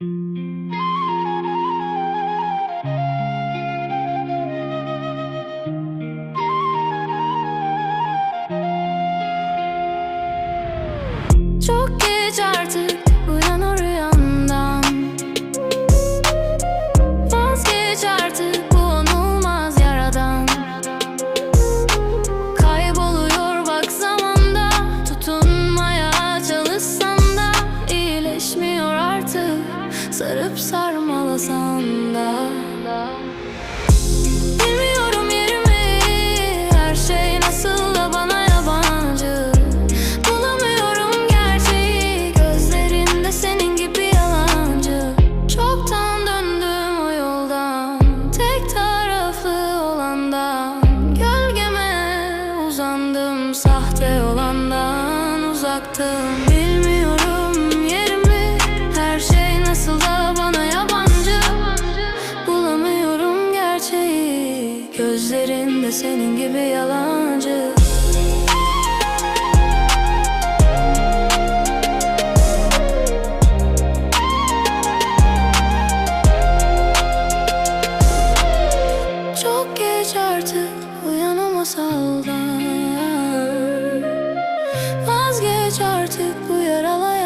Çok geç artık sarmalasan da Bilmiyorum yerimi Her şey nasıl da bana yabancı. Bulamıyorum gerçeği Gözlerinde senin gibi yalancı. Çoktan döndüm o yoldan Tek taraflı olandan. Gölgeme uzandım Sahte olandan uzaktım Gözlerinde senin gibi yalancı. Çok geç artık uyan o masaldan Vazgeç artık bu yaralayan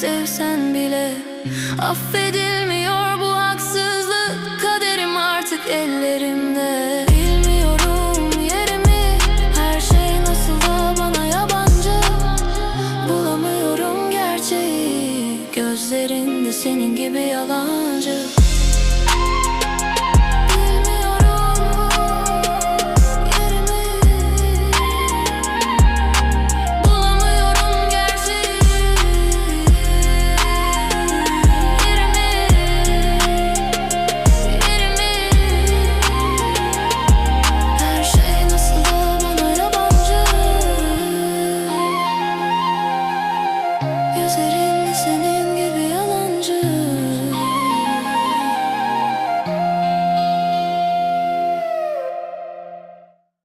sevsen bile Affedilmiyor bu haksızlık. Kaderim artık ellerimde. Bilmiyorum yerimi Her şey nasıl da bana yabancı. Bulamıyorum gerçeği Gözlerinde senin gibi yalancı